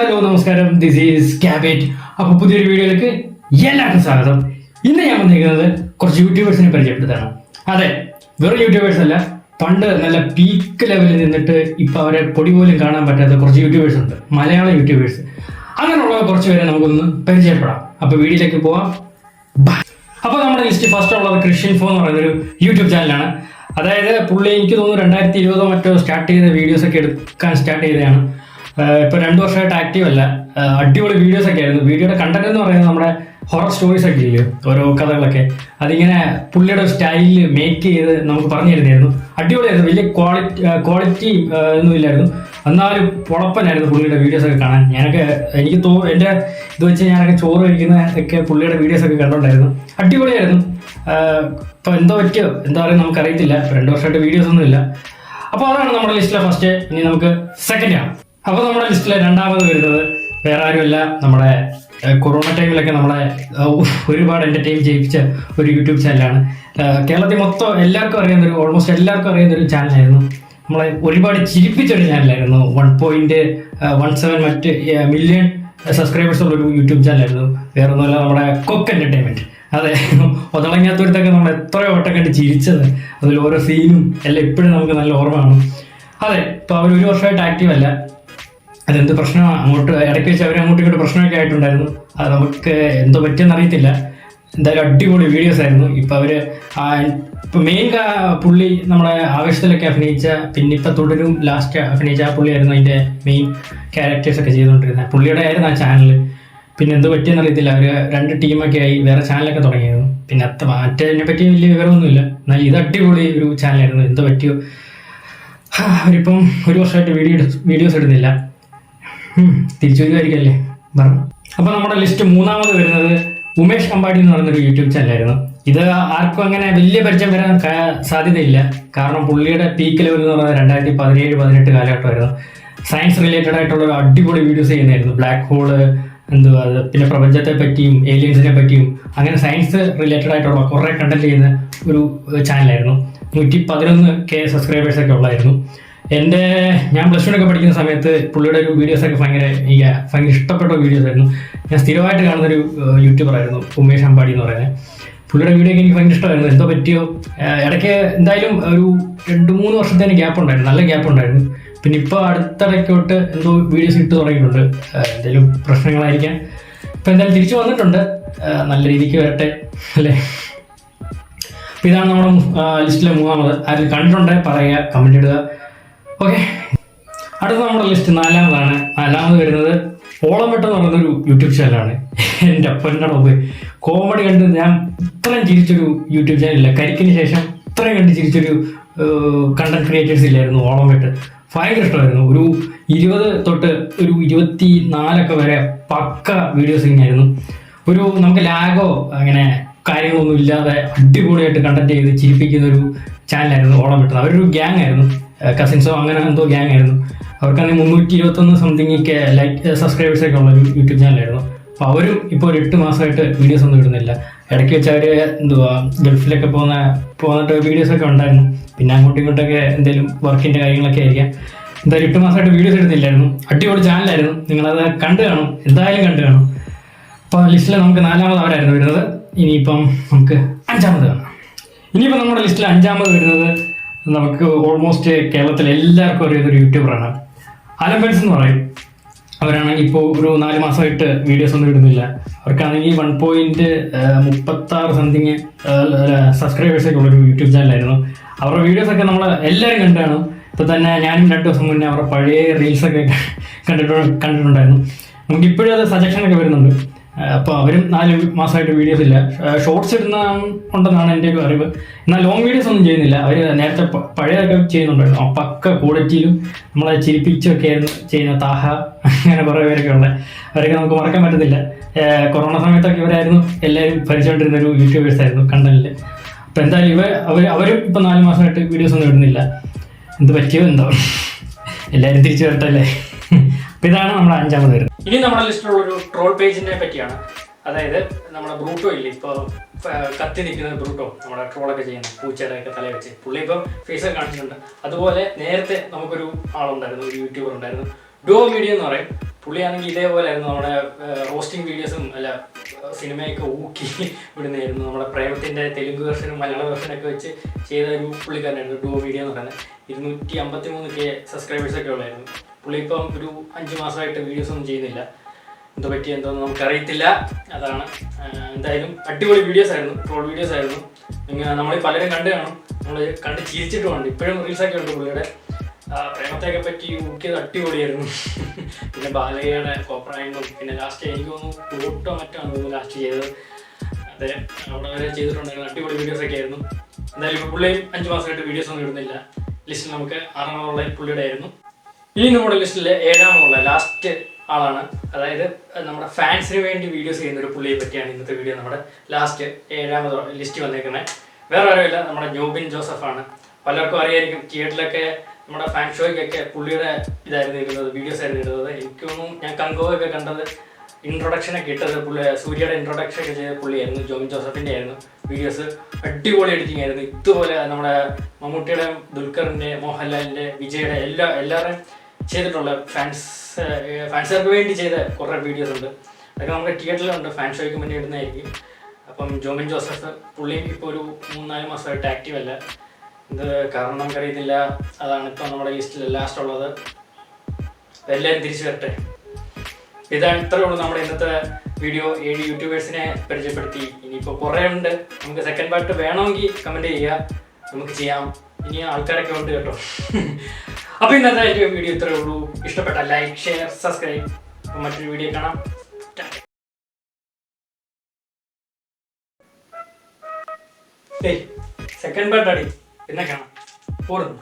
Hello നമസ്കാരം. This is ക്യാബേറ്റ് അപ്പോൾ പുതിയൊരു വീഡിയോയിലേക്ക് എല്ലാവർക്കും സ്വാഗതം. ഇന്ന് ഞാൻ വന്നിരിക്കുന്നത് കുറച്ച് യൂട്യൂബേഴ്സിനെ പരിചയപ്പെടുത്താണ്. അതെ വെറും യൂട്യൂബേഴ്സ് അല്ല പണ്ട് നല്ല പീക്ക് ലെവലിൽ നിന്നിട്ട് ഇപ്പൊ അവരെ പൊടി പോലും കാണാൻ പറ്റാത്ത കുറച്ച് യൂട്യൂബേഴ്സ് ഉണ്ട്. മലയാള യൂട്യൂബേഴ്സ് അങ്ങനെയുള്ള കുറച്ച് പേരെ നമുക്കൊന്ന് പരിചയപ്പെടാം. അപ്പൊ വീഡിയോയിലേക്ക് പോവാം. അപ്പൊ അപ്പോൾ നമ്മുടെ ലിസ്റ്റ് ഫസ്റ്റ് ഉള്ളത് ക്രിസ്ത്യൻ ഫോ എന്ന് പറയുന്ന ഒരു യൂട്യൂബ് ചാനലാണ് അതായത് പുള്ളി എനിക്ക് തോന്നുന്നു രണ്ടായിരത്തി ഇരുപതോ മറ്റോ സ്റ്റാർട്ട് ചെയ്ത വീഡിയോസ് ഒക്കെ എടുക്കാൻ സ്റ്റാർട്ട് ചെയ്തതാണ്. ഇപ്പോൾ രണ്ടു വർഷമായിട്ട് ആക്റ്റീവ് അല്ല. അടിപൊളി വീഡിയോസ് ഒക്കെ ആയിരുന്നു. വീഡിയോയുടെ കണ്ടന്റ് എന്ന് പറയുന്നത് നമ്മുടെ ഹൊറർ സ്റ്റോറീസ് ഒക്കെ ഇല്ലേ? ഓരോ കഥകളൊക്കെ. അതിങ്ങനെ പുള്ളിയുടെ സ്റ്റൈലിൽ മേക്ക് ചെയ്ത് നമുക്ക് പറഞ്ഞു തരുന്നതായിരുന്നു. അടിപൊളിയായിരുന്നു. വലിയ ക്വാളിറ്റി ക്വാളിറ്റി ഒന്നും ഇല്ലായിരുന്നു. എന്നാലും പൊളപ്പനായിരുന്നു പുള്ളിയുടെ വീഡിയോസ് ഒക്കെ കാണാൻ. ഞാനൊക്കെ എനിക്ക് തോ എന്റെ ഇത് വെച്ച് ഞാനൊക്കെ ചോറ് കഴിക്കുന്ന ഒക്കെ പുള്ളിയുടെ വീഡിയോസ് ഒക്കെ കണ്ടോണ്ടായിരുന്നു അടിപൊളിയായിരുന്നു. ഇപ്പൊ എന്തോ പറ്റിയോ? എന്താ പറയുക നമുക്കറിയത്തില്ല. ഇപ്പൊ രണ്ട് വർഷമായിട്ട് വീഡിയോസ് ഒന്നും ഇല്ല. അപ്പോൾ അതാണ് നമ്മുടെ ലിസ്റ്റിലെ ഫസ്റ്റ് ഇനി നമുക്ക് സെക്കൻഡ് ആണ്. അപ്പോൾ നമ്മുടെ ലിസ്റ്റിലെ രണ്ടാമത് വരുന്നത് വേറെ ആരുമല്ല നമ്മുടെ കൊറോണ ടൈമിലൊക്കെ നമ്മളെ ഒരുപാട് എന്റർടൈൻ ചെയ്യിപ്പിച്ച ഒരു യൂട്യൂബ് ചാനലാണ് കേരളത്തിൽ മൊത്തം എല്ലാവർക്കും അറിയുന്ന ഒരു ഓൾമോസ്റ്റ് എല്ലാവർക്കും അറിയുന്ന ഒരു ചാനലായിരുന്നു നമ്മളെ ഒരുപാട് ചിരിപ്പിച്ചൊരു ചാനലായിരുന്നു വൺ പോയിന്റ് വൺ സെവൻ മറ്റ് മില്യൺ സബ്സ്ക്രൈബേഴ്സ് ഉള്ള ഒരു യൂട്യൂബ് ചാനലായിരുന്നു വേറെ ഒന്നുമല്ല നമ്മുടെ കൊക്ക് എന്റർടൈൻമെന്റ് അതെ ഒതളങ്ങാത്തൊരുത്തൊക്കെ നമ്മൾ എത്ര വട്ടം കണ്ട് ചിരിച്ചത്. അതിൽ ഓരോ സീനും എല്ലാം ഇപ്പോഴും നമുക്ക് നല്ല ഓർമ്മയാണ് അതെ ഇപ്പോൾ അവർ ഒരു വർഷമായിട്ട് ആക്റ്റീവ് അല്ല. അതെന്ത് പ്രശ്നം അങ്ങോട്ട് ഇടയ്ക്ക് വെച്ച് അവർ അങ്ങോട്ടും ഇങ്ങോട്ട് പ്രശ്നമൊക്കെ ആയിട്ടുണ്ടായിരുന്നു. അത് നമുക്ക് എന്തോ പറ്റിയെന്ന് അറിയത്തില്ല. എന്തായാലും അടിപൊളി വീഡിയോസ് ആയിരുന്നു. ഇപ്പം അവർ ഇപ്പം മെയിൻ പുള്ളി നമ്മളെ ആവേശത്തിലൊക്കെ അഭിനയിച്ച പിന്നെ ഇപ്പം തുടരും ലാസ്റ്റ് അഭിനയിച്ച ആ പുള്ളിയായിരുന്നു അതിന്റെ മെയിൻ ക്യാരക്ടേഴ്സൊക്കെ ചെയ്തുകൊണ്ടിരുന്നത്. പുള്ളിയുടെ ആയിരുന്നു ആ ചാനൽ പിന്നെ എന്ത് പറ്റിയെന്ന് അറിയത്തില്ല. അവർ രണ്ട് ടീമൊക്കെ ആയി വേറെ ചാനലൊക്കെ തുടങ്ങിയിരുന്നു. പിന്നെ അത്ര മാറ്റതിനെ പറ്റി വലിയ വിവരമൊന്നുമില്ല. എന്നാൽ ഇത് അടിപൊളി ഒരു ചാനലായിരുന്നു എന്ത് പറ്റിയോ? അവരിപ്പം ഒരു വർഷമായിട്ട് വീഡിയോ വീഡിയോസ് ഇടുന്നില്ല. തിരിച്ചു വരുമായിരിക്കല്ലേ പറഞ്ഞു അപ്പോൾ നമ്മുടെ ലിസ്റ്റ് മൂന്നാമത് വരുന്നത് ഉമേഷ് അമ്പാടി എന്ന് പറയുന്നൊരു യൂട്യൂബ് ചാനലായിരുന്നു ഇത് ആർക്കും അങ്ങനെ വലിയ പരിചയം വരാൻ സാധ്യതയില്ല. കാരണം പുള്ളിയുടെ പീക്ക് ലെവൽ എന്ന് പറയുന്നത് രണ്ടായിരത്തി പതിനേഴ് പതിനെട്ട് കാലഘട്ടമായിരുന്നു. സയൻസ് റിലേറ്റഡ് ആയിട്ടുള്ള ഒരു അടിപൊളി വീഡിയോസ് ചെയ്യുന്നതായിരുന്നു. ബ്ലാക്ക് ഹോൾ എന്തുവാ പിന്നെ പ്രപഞ്ചത്തെ പറ്റിയും ഏലിയൻസിനെ പറ്റിയും അങ്ങനെ സയൻസ് റിലേറ്റഡ് ആയിട്ടുള്ള കുറേ കണ്ടന്റ് ചെയ്യുന്ന ഒരു ചാനലായിരുന്നു നൂറ്റി പതിനൊന്ന് കെ സബ്സ്ക്രൈബേഴ്സ് ഒക്കെ ഉള്ളായിരുന്നു. എന്റെ ഞാൻ പ്ലസ് ടുനൊക്കെ പഠിക്കുന്ന സമയത്ത് പുള്ളിയുടെ ഒരു വീഡിയോസ് ഒക്കെ ഭയങ്കര എനിക്ക് ഭയങ്കര ഇഷ്ടപ്പെട്ട വീഡിയോസ് ആയിരുന്നു. ഞാൻ സ്ഥിരമായിട്ട് കാണുന്ന ഒരു യൂട്യൂബർ ആയിരുന്നു ഉമേഷ് അമ്പാടി എന്ന് പറയുന്നത്. പുള്ളിയുടെ വീഡിയോ ഒക്കെ എനിക്ക് ഭയങ്കര ഇഷ്ടമായിരുന്നു. എന്തോ പറ്റിയോ? ഇടയ്ക്ക് എന്തായാലും ഒരു രണ്ട് മൂന്ന് വർഷത്തേന് ഗ്യാപ്പ് ഉണ്ടായിരുന്നു. നല്ല ഗ്യാപ്പ് ഉണ്ടായിരുന്നു. പിന്നെ ഇപ്പോൾ അടുത്തിടയ്ക്കോട്ട് എന്തോ വീഡിയോസ് ഇട്ട് തുടങ്ങിയിട്ടുണ്ട്. എന്തെങ്കിലും പ്രശ്നങ്ങളായിരിക്കാം. ഇപ്പം എന്തായാലും തിരിച്ചു വന്നിട്ടുണ്ട്. നല്ല രീതിക്ക് വരട്ടെ. അല്ലേ? ഇതാണ് നമ്മുടെ ലിസ്റ്റിലെ മൂന്നാമത് ആരും കണ്ടിട്ടുണ്ടെങ്കിൽ പറയുക കമന്റ് ഇടുക. ഓക്കെ അടുത്ത നമ്മുടെ ലിസ്റ്റ് നാലാമതാണ് നാലാമത് വരുന്നത് ഓളം എന്ന് പറയുന്ന പറയുന്നൊരു യൂട്യൂബ് ചാനലാണ് എന്റെ അപ്പന്റെ പോയി കോമഡി കണ്ട് ഞാൻ ഇത്രയും ചിരിച്ചൊരു യൂട്യൂബ് ചാനലില്ല കരിക്കിന് ശേഷം ഇത്രയും കണ്ട് ചിരിച്ചൊരു കണ്ടന്റ് ക്രിയേറ്റേഴ്സ് ഇല്ലായിരുന്നു ഓളം വെട്ട് ഭയങ്കര ഇഷ്ടമായിരുന്നു. ഒരു ഇരുപത് തൊട്ട് ഒരു ഇരുപത്തി നാലൊക്കെ വരെ പക്ക വീഡിയോസ് ആയിരുന്നു ഒരു നമുക്ക് ലാഗോ അങ്ങനെ കാര്യങ്ങളൊന്നും ഇല്ലാതെ അടിപൊളിയായിട്ട് കണ്ടന്റ് ചെയ്ത് ചിരിപ്പിക്കുന്ന ഒരു ചാനലായിരുന്നു ഓളം വിട്ടത് അവരൊരു ഗ്യാങ് ആയിരുന്നു. കസിൻസോ അങ്ങനെ എന്തോ ഗ്യാങ് ആയിരുന്നു. അവർക്കാണെങ്കിൽ മുന്നൂറ്റി ഇരുപത്തൊന്ന് സംതിങ് ഒക്കെ ലൈക്ക് സബ്സ്ക്രൈബേഴ്സ് ഒക്കെ ഉള്ള ഒരു യൂട്യൂബ് ചാനലായിരുന്നു അപ്പോൾ അവരും ഇപ്പോൾ ഒരു എട്ട് മാസമായിട്ട് വീഡിയോസ് ഒന്നും ഇടുന്നില്ല. ഇടയ്ക്ക് വെച്ച് അവർ എന്തുവാ ഗൾഫിലൊക്കെ പോകുന്ന പോകുന്നിട്ട് വീഡിയോസ് ഒക്കെ ഉണ്ടായിരുന്നു. പിന്നെ അങ്ങോട്ടും ഇങ്ങോട്ടൊക്കെ എന്തെങ്കിലും വർക്കിന്റെ കാര്യങ്ങളൊക്കെ ആയിരിക്കാം. എന്തായാലും എട്ട് മാസമായിട്ട് വീഡിയോസ് ഇടുന്നില്ലായിരുന്നു. അടിപൊളി ചാനലായിരുന്നു നിങ്ങളത് കണ്ടു കാണും. എന്തായാലും കണ്ടു കാണും. അപ്പോൾ ലിസ്റ്റിൽ നമുക്ക് നാലാമത് അവരായിരുന്നു വരുന്നത്. ഇനിയിപ്പം നമുക്ക് അഞ്ചാമത് കാണാം. ഇനിയിപ്പോൾ നമ്മുടെ ലിസ്റ്റിൽ അഞ്ചാമത് വരുന്നത് നമുക്ക് ഓൾമോസ്റ്റ് കേരളത്തിൽ എല്ലാവർക്കും അറിയുന്ന ഒരു യൂട്യൂബറാണ് അലംബൻസ് എന്ന് പറയും. അവരാണെങ്കിൽ ഇപ്പോൾ ഒരു നാല് മാസമായിട്ട് വീഡിയോസ് ഒന്നും ഇടുന്നില്ല. അവർക്കാണെങ്കിൽ വൺ പോയിന്റ് മുപ്പത്തി ആറ് സംതിങ് സബ്സ്ക്രൈബേഴ്സ് ഒക്കെ ഉള്ളൊരു യൂട്യൂബ് ചാനലായിരുന്നു അവരുടെ വീഡിയോസ് ഒക്കെ നമ്മൾ എല്ലാവരും കണ്ടാണ്. കാണും ഇപ്പൊ തന്നെ ഞാനും രണ്ട് ദിവസം മുന്നേ അവരുടെ പഴയ റീൽസ് ഒക്കെ കണ്ടിട്ട് കണ്ടിട്ടുണ്ടായിരുന്നു. നമുക്ക് ഇപ്പോഴും അത് സജഷൻ ഒക്കെ വരുന്നുണ്ട്. അപ്പോൾ അവരും നാല് മാസമായിട്ട് വീഡിയോസ് ഇല്ല. ഷോർട്സ് ഇടുന്ന ഉണ്ടെന്നാണ് എന്റെ ഒരു അറിവ്. എന്നാൽ ലോങ് വീഡിയോസ് ഒന്നും ചെയ്യുന്നില്ല. അവർ നേരത്തെ പഴയതൊക്കെ ചെയ്യുന്നുണ്ടായിരുന്നു. പക്ക ക്വാളിറ്റിയിലും നമ്മളെ ചിരിപ്പിച്ചൊക്കെ ആയിരുന്നു ചെയ്യുന്ന താഹ അങ്ങനെ കുറേ പേരൊക്കെ ഉള്ളത് അവരൊക്കെ നമുക്ക് മറക്കാൻ പറ്റത്തില്ല. ഏഹ് കൊറോണ സമയത്തൊക്കെ ഇവരായിരുന്നു എല്ലാവരും ഭരിച്ചുകൊണ്ടിരുന്ന ഒരു യൂട്യൂബേഴ്സ് ആയിരുന്നു കണ്ടനിൽ അപ്പോൾ എന്തായാലും ഇവ അവർ അവരും ഇപ്പം നാല് മാസമായിട്ട് വീഡിയോസ് ഒന്നും ഇടുന്നില്ല. എന്ത് പറ്റിയോ എന്തോ. എല്ലാവരും തിരിച്ചു വരട്ടല്ലേ അപ്പോൾ ഇതാണ് നമ്മുടെ അഞ്ചാമത് വരുന്നത്. ഇനി നമ്മുടെ ലിസ്റ്റിലുള്ള ഒരു ട്രോൾ പേജിനെ പറ്റിയാണ്. അതായത് നമ്മുടെ ബ്രൂട്ടോ ഇല്ലേ? ഇപ്പോൾ കത്തി നിൽക്കുന്ന ബ്രൂട്ടോ നമ്മുടെ ട്രോളൊക്കെ ചെയ്യുന്ന പൂച്ചയുടെ ഒക്കെ തല വെച്ച്. പുള്ളി ഇപ്പം ഫേസ് കാണിച്ചിട്ടുണ്ട്. അതുപോലെ നേരത്തെ നമുക്കൊരു ആളുണ്ടായിരുന്നു ഒരു യൂട്യൂബർ ഉണ്ടായിരുന്നു. ഡോ മീഡിയ എന്ന് പറയും. പുള്ളിയാണെങ്കിൽ ഇതേപോലെ ആയിരുന്നു നമ്മുടെ റോസ്റ്റിംഗ് വീഡിയോസും അല്ല സിനിമയൊക്കെ ഊക്കി വിടുന്നതായിരുന്നു. നമ്മുടെ പ്രേമത്തിന്റെ തെലുങ്ക് വെർഷനും മലയാള വെർഷനൊക്കെ വെച്ച് ചെയ്ത ഒരു പുള്ളിക്കാരനായിരുന്നു ഡോ മീഡിയ എന്ന് പറയുന്നത്. ഇരുന്നൂറ്റി അമ്പത്തി മൂന്ന് കെ സബ്സ്ക്രൈബേഴ്സൊക്കെ ഉള്ളായിരുന്നു. പുള്ളി ഇപ്പം ഒരു അഞ്ച് മാസമായിട്ട് വീഡിയോസ് ഒന്നും ചെയ്യുന്നില്ല. എന്തോ പറ്റി എന്തോന്ന് നമുക്കറിയത്തില്ല. അതാണ് എന്തായാലും അടിപൊളി വീഡിയോസ് ആയിരുന്നു. ട്രോൾ വീഡിയോസ് ആയിരുന്നു. നിങ്ങൾ നമ്മൾ പലരും കണ്ടു കാണും. നമ്മൾ കണ്ട് ചിരിച്ചിട്ടുമുണ്ട് ഇപ്പോഴും റീൽസൊക്കെ ഉണ്ട് പുള്ളിയുടെ. പ്രേമത്തെയൊക്കെ പറ്റി ഊക്കിയത് അടിപൊളിയായിരുന്നു. പിന്നെ ബാലയുടെ കോപ്രായങ്ങളും പിന്നെ ലാസ്റ്റ് എനിക്ക് തോന്നുന്നു കൂട്ടോ മറ്റാണ് ലാസ്റ്റ് ചെയ്തത്. അതെ അവിടെ വരെ ചെയ്തിട്ടുണ്ടായിരുന്നു അടിപൊളി വീഡിയോസ് ഒക്കെ ആയിരുന്നു. എന്തായാലും പുള്ളിയും അഞ്ച് മാസമായിട്ട് വീഡിയോസ് ഒന്നും ഇടുന്നില്ല. ലിസ്റ്റിൽ നമുക്ക് ആറാമതുള്ള പുള്ളിയുടെ ആയിരുന്നു. ഇനി നമ്മുടെ ലിസ്റ്റിലെ ഏഴാമുള്ള ലാസ്റ്റ് ആളാണ്. അതായത് നമ്മുടെ ഫാൻസിന് വേണ്ടി വീഡിയോസ് ചെയ്യുന്ന ഒരു പുള്ളിയെ പറ്റിയാണ് ഇന്നത്തെ വീഡിയോ നമ്മുടെ ലാസ്റ്റ് ഏഴാമത് ലിസ്റ്റ് വന്നേക്കുന്നത് വേറെ ആരുമില്ല നമ്മുടെ ജോബിൻ ജോസഫ് ആണ് പലർക്കും അറിയായിരിക്കും തിയേറ്ററിലൊക്കെ നമ്മുടെ ഫാൻ ഷോയ്ക്കൊക്കെ പുള്ളിയുടെ ഇതായിരുന്നു ഇരുന്നത് വീഡിയോസ് ആയിരുന്നു ഇരുന്നത് എനിക്ക് തോന്നുന്നു ഞാൻ കങ്കോയൊക്കെ കണ്ടത് ഇൻട്രൊഡക്ഷനൊക്കെ ഇട്ടത് പുള്ളി സൂര്യയുടെ ഇൻട്രൊഡക്ഷൻ ഒക്കെ ചെയ്ത പുള്ളിയായിരുന്നു ജോബിൻ ജോസഫിന്റെ ആയിരുന്നു വീഡിയോസ് അടിപൊളി എഡിറ്റിംഗ് ആയിരുന്നു. ഇതുപോലെ നമ്മുടെ മമ്മൂട്ടിയുടെ ദുൽഖറിന്റെ മോഹൻലാലിന്റെ വിജയുടെ എല്ലാ എല്ലാവരുടെയും ചെയ്തിട്ടുള്ള ഫാൻസ് ഫാൻസുകാർക്ക് വേണ്ടി ചെയ്ത കുറേ വീഡിയോസ് ഉണ്ട്. അതൊക്കെ നമുക്ക് തിയേറ്ററിലുണ്ട് ഫാൻ ഷോയ്ക്ക് മുന്നേ ഇടുന്നതായിരിക്കും. അപ്പം ജോമിൻ ജോസഫ് പുള്ളിയും ഇപ്പോൾ ഒരു മൂന്നാൽ മാസമായിട്ട് ആക്റ്റീവ് അല്ല. ഇത് കാരണം നമുക്കറിയത്തില്ല. അതാണ് ഇപ്പോൾ നമ്മുടെ ലിസ്റ്റിൽ ലാസ്റ്റ് ഉള്ളത്. എല്ലാവരും തിരിച്ചു വരട്ടെ. ഇതാണ് ഇത്രയേ ഉള്ളൂ നമ്മുടെ ഇന്നത്തെ വീഡിയോ ഏഴ് യൂട്യൂബേഴ്സിനെ പരിചയപ്പെടുത്തി. ഇനിയിപ്പോൾ കുറേ ഉണ്ട്. നമുക്ക് സെക്കൻഡ് പാർട്ട് വേണമെങ്കിൽ കമന്റ് ചെയ്യുക. നമുക്ക് ചെയ്യാം. ഇനി ആൾക്കാരൊക്കെ ഉണ്ട് കേട്ടോ. അപ്പോൾ ഇന്നത്തെ വീഡിയോ ഇത്രയേ ഉള്ളൂ. ഇഷ്ടപ്പെട്ട ലൈക്ക് ഷെയർ സബ്സ്ക്രൈബ് മറ്റൊരു വീഡിയോ കാണാം. സെക്കൻഡ് പാർട്ട് അടി പിന്നെ കാണാം. പോരുന്നു